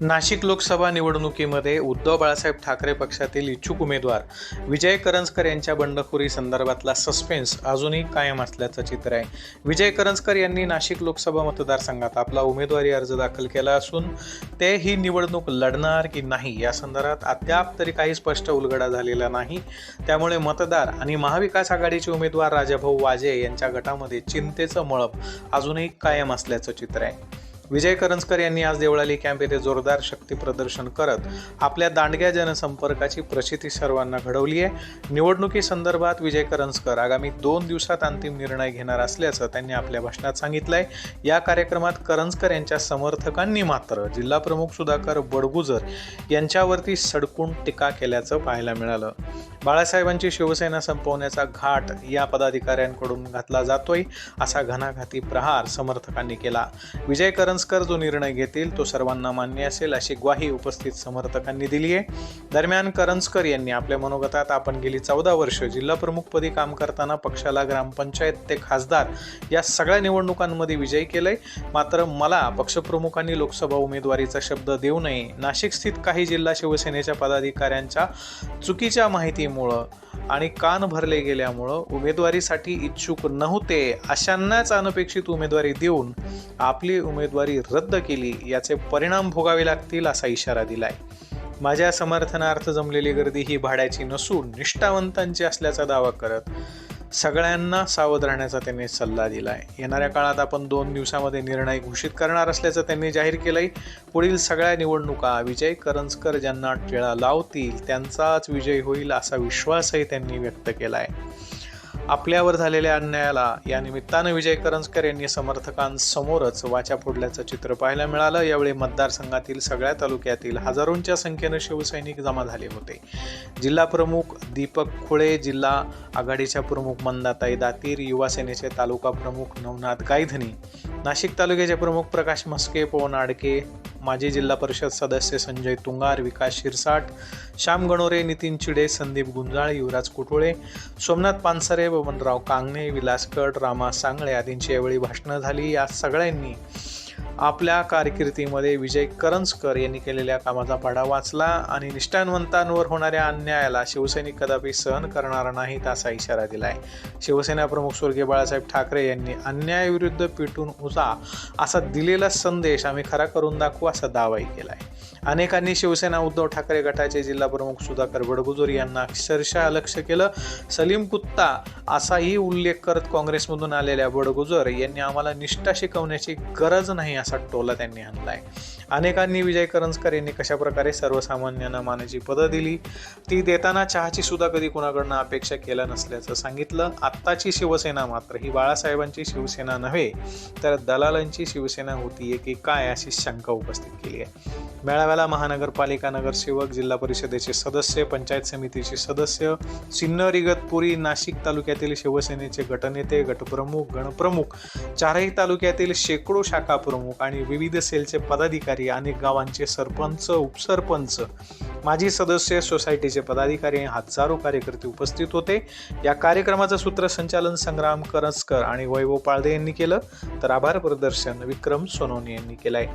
नाशिक लोकसभा निवडणुकीमध्ये उद्धव बाळासाहेब ठाकरे पक्षातील इच्छुक उमेदवार विजय करंजकर यांच्या बंडखोरी संदर्भातला सस्पेन्स अजूनही कायम असल्याचं चित्र आहे. विजय करंजकर यांनी नाशिक लोकसभा मतदारसंघात आपला उमेदवारी अर्ज दाखल केला असून ते ही निवडणूक लढणार की नाही या संदर्भात अद्याप तरी काही स्पष्ट उलगडा झालेला नाही. त्यामुळे मतदार आणि महाविकास आघाडीचे उमेदवार राजाभाऊ वाजे यांच्या गटामध्ये चिंतेचं मळप अजूनही कायम असल्याचं चित्र आहे. विजय करंजकर यांनी आज देवळाली कॅम्प येथे जोरदार शक्ती प्रदर्शन करत आपल्या दांडग्या जनसंपर्काची प्रचिती सर्वांना घडवली आहे निवडणुकीसंदर्भात विजय करंजकर आगामी दोन दिवसात अंतिम निर्णय घेणार असल्याचं त्यांनी आपल्या भाषणात सांगितलंय. या कार्यक्रमात करंजकर यांच्या समर्थकांनी मात्र जिल्हा प्रमुख सुधाकर बडगुजर यांच्यावरती सडकून टीका केल्याचं पाहायला मिळालं. बाळासाहेबांची शिवसेना संपवण्याचा घाट या पदाधिकाऱ्यांकडून घातला जातोय असा घणाघाती प्रहार समर्थकांनी केला. विजय करंजकर जो निर्णय घेतील तो सर्वांना मान्य असेल अशी ग्वाही उपस्थित समर्थकांनी दिली आहे. दरम्यान करंजकर यांनी आपल्या मनोगतात आपण गेली चौदा वर्ष जिल्हा प्रमुखपदी काम करताना पक्षाला ग्रामपंचायत ते खासदार या सगळ्या निवडणुकांमध्ये विजयी केलंय. मात्र मला पक्षप्रमुखांनी लोकसभा उमेदवारीचा शब्द देऊ नये. नाशिक स्थित काही जिल्हा शिवसेनेच्या पदाधिकाऱ्यांच्या चुकीच्या माहिती असल्यामुळं आणि कान भरले गेल्यामुळं उमेदवारीसाठी इच्छुक नव्हते अशांनाच अनपेक्षित उमेदवारी देऊन आपली उमेदवारी रद्द केली याचे परिणाम भोगावे लागतील असा इशारा दिलाय. माझ्या समर्थनार्थ जमलेली गर्दी ही भाड्याची नसून निष्ठावंतांची असल्याचा दावा करत सगळ्यांना सावध राहण्याचा त्यांनी सल्ला दिलाय. येणाऱ्या काळात आपण दोन दिवसामध्ये निर्णय घोषित करणार असल्याचं त्यांनी जाहीर केलंय. पुढील सगळ्या निवडणुका विजय करंजकर ज्यांना टिळा लावतील त्यांचाच विजय होईल असा विश्वासही त्यांनी व्यक्त केला आहे आपल्यावर झालेल्या अन्यायाला या निमित्तानं विजय करंजकर यांनी समर्थकांसमोरच वाचा फोडल्याचं चित्र पाहायला मिळालं. यावेळी मतदारसंघातील सगळ्या तालुक्यातील हजारोंच्या संख्येनं शिवसैनिक जमा झाले होते. जिल्हा प्रमुख दीपक खुळे जिल्हा आघाडीच्या प्रमुख मंदाताई दातीर युवा सेनेचे तालुका प्रमुख नवनाथ गायधनी नाशिक तालुक्याचे प्रमुख प्रकाश मस्के पवन आडके माजी जिल्हा परिषद सदस्य संजय तुंगार विकास शिरसाट श्याम गणोरे नितीन चिडे संदीप गुंजाळ युवराज कुटुळे सोमनाथ पानसरे बबनराव कांगणे विलास कट रामा सांगळे आदींची यावेळी भाषणं झाली. या सगळ्यांनी आपल्या कारकिर्दीमध्ये विजय करंजकर यांनी केलेल्या कामाचा पाडा वाचला आणि निष्ठावंतांवर होणाऱ्या अन्यायाला शिवसैनिक कदापि सहन करणार नाहीत असा इशारा दिलाय. शिवसेना प्रमुख स्वर्गीय बाळासाहेब ठाकरे यांनी अन्यायाविरुद्ध पिटून उजा असा दिलेला संदेश आम्ही खरा करून दाखवू असा दावाही केलाय. अनेकांनी शिवसेना उद्धव ठाकरे गटाचे जिल्हा प्रमुख सुधाकर बडगुजोर यांना अक्षरशः लक्ष केलं. सलीम कुत्ता असाही उल्लेख करत काँग्रेसमधून आलेल्या बडगुजर यांनी आम्हाला निष्ठा शिकवण्याची गरज नाही असा टोला त्यांनी आणलाय. अनेकांनी विजय करंजकर यांनी कशाप्रकारे सर्वसामान्यांना मानाची पदं दिली? ती देताना चहाची सुद्धा कधी कुणाकडनं अपेक्षा केल्या नसल्याचं सांगितलं. आत्ताची शिवसेना मात्र ही बाळासाहेबांची शिवसेना नव्हे तर दलालांची शिवसेना होती की काय अशी शंका उपस्थित केली आहे. मेळाव्याला महानगरपालिका नगरसेवक जिल्हा परिषदेचे सदस्य पंचायत समितीचे सदस्य सिन्नर इगतपुरी नाशिक तालुक्यातील शिवसेनेचे गटनेते गटप्रमुख गणप्रमुख चारही तालुक्यातील शेकडो शाखा प्रमुख आणि विविध सेलचे पदाधिकारी अनेक गावांचे सरपंच उपसरपंच माजी सदस्य सोसायटीचे पदाधिकारी आणि हजारो कार्यकर्ते उपस्थित होते. या कार्यक्रमाचं सूत्रसंचालन संग्राम करसकर आणि वैभव पाळदे यांनी केलं. तर आभार प्रदर्शन विक्रम सोनोनी यांनी केलंय.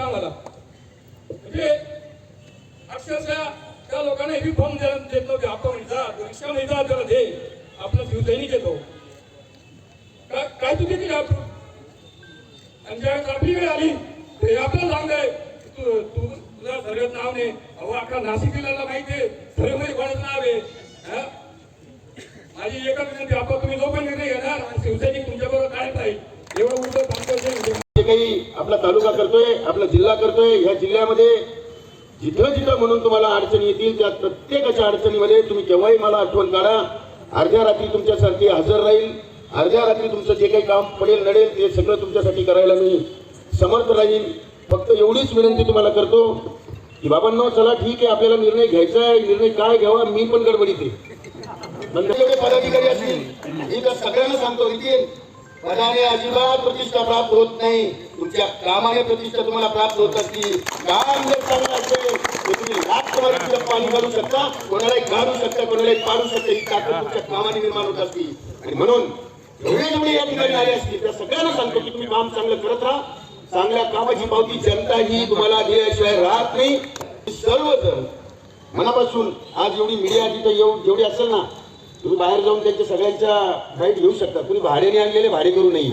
आम्हाला. अक्षरशः त्या लोकांना हे बी फॉर्म देत नव्हते आपण जा रिक्षा नाही जा त्याला दे. आपला शिवसैनिक येतो. काय तू किती आपण? आणि ज्यावेळेस आपली वेळ आली ते आपल्याला सांगताय तू तू तुझा सर्वात नाव नाही. अहो अख्खा नाशिक जिल्ह्याला माहिती आहे सर्वमध्ये कोणाचं नाव आहे? माझी एकच विनंती आपण तुम्ही जो पण निर्णय घेणार आणि शिवसैनिक तुमच्याबरोबर काय राहील एवढं उलट सांगतो काही आपला तालुका करतोय आपला जिल्हा करतोय ह्या जिल्ह्यामध्ये जिथं जिथं म्हणून तुम्हाला अडचणी येतील त्या प्रत्येकाच्या अडचणीमध्ये तुम्ही केव्हाही मला आठवण काढा. अर्ध्या रात्री तुमच्यासाठी हजर राहील. अर्ध्या रात्री तुमचं जे काही काम पडेल नडेल ते सगळं तुमच्यासाठी करायला मी समर्थ राहील फक्त एवढीच विनंती तुम्हाला करतो की बाबांनो चला ठीक आहे आपल्याला निर्णय घ्यायचा आहे. निर्णय काय घ्यावा मी पण गडबडीत आहे. पदाधिकारी असतील. मी तर सगळ्यांना सांगतो नितीन पदाने अजिबात प्रतिष्ठा प्राप्त होत नाही. तुमच्या कामाने प्रतिष्ठा तुम्हाला प्राप्त होत असती काम जर चांगलं असेल तर तुम्ही लाख तुम्हाला पाणी घालू शकता. कोणालाही घालू शकता कोणालाही पाडू शकता. ही ताकद तुमच्या कामाने निर्माण होत असती. आणि म्हणून एवढे जेवढे या ठिकाणी आले असतील त्या सगळ्यांना सांगतो की तुम्ही काम चांगलं करत राहा. चांगल्या कामाची पावती जनता ही तुम्हाला दिल्याशिवाय राहत नाही. सर्वजण मनापासून आज एवढी मीडिया तिथं येऊ जेवढी असेल ना तुम्ही बाहेर जाऊन त्यांच्या सगळ्यांच्या फ्लाईट घेऊ शकता. तुम्ही भाड्याने आणलेले भाडे करू नये.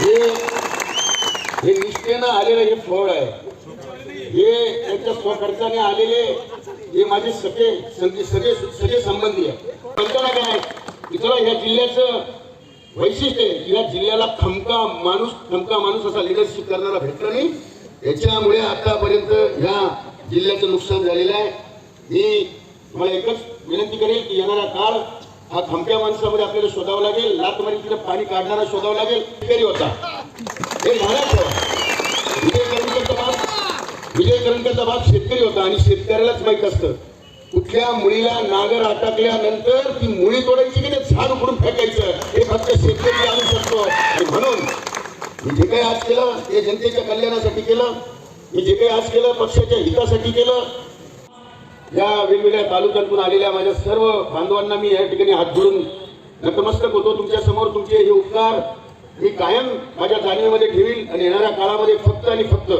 हे हे निष्ठेनं आलेलं हे फळ आहे. हे त्यांच्या स्वखर्चाने आलेले हे माझे सगळे सगळे सगळे सगळे संबंधी आहे. कल्पना काय की ह्या जिल्ह्याचं वैशिष्ट्य आहे. की या जिल्ह्याला खमका माणूस खमका माणूस असा लिडरशिप करणारा भेटला नाही. याच्यामुळे आतापर्यंत ह्या जिल्ह्याचं नुकसान झालेलं आहे. मी तुम्हाला एकच विनंती करेल की येणारा काळ हा खमक्या माणसामध्ये आपल्याला शोधावा लागेल. लातमारी तिथे पाणी काढणारा शोधावा लागेल. शेतकरी होता. हे झालं विजय करंकरचा बाप विजय शेतकरी होता आणि शेतकऱ्यालाच माहीत असतं. कुठल्या मुळीला नागर अटकल्यानंतर ती मुळी तोडायची की ते झाड उकडून फेकायचं. हे फक्त शेतकरी आणू शकतो. आणि म्हणून मी जे काही आज केलं ते जनतेच्या कल्याणासाठी केलं. मी जे काही आज केलं पक्षाच्या हितासाठी केलं या वेगवेगळ्या तालुक्यातून आलेल्या माझ्या सर्व बांधवांना मी या ठिकाणी हात जोडून नतमस्तक होतो. तुमच्यासमोर तुमचे हे उपकार मी कायम माझ्या जाणीवेमध्ये ठेवील आणि येणाऱ्या काळामध्ये फक्त आणि फक्त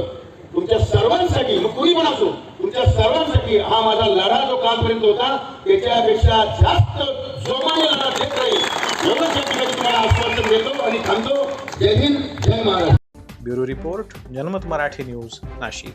तुमच्या सर्वांसाठी मग कुणी पण असो तुमच्या सर्वांसाठी हा माझा लढा जो कालपर्यंत होता त्याच्यापेक्षा जास्त जोमाने लढा देत राहील. एवढंच या ठिकाणी तुम्हाला आश्वासन देतो आणि थांबतो. जय हिंद जय Maharashtra. Bureau report Janmat Marathi news Nashik.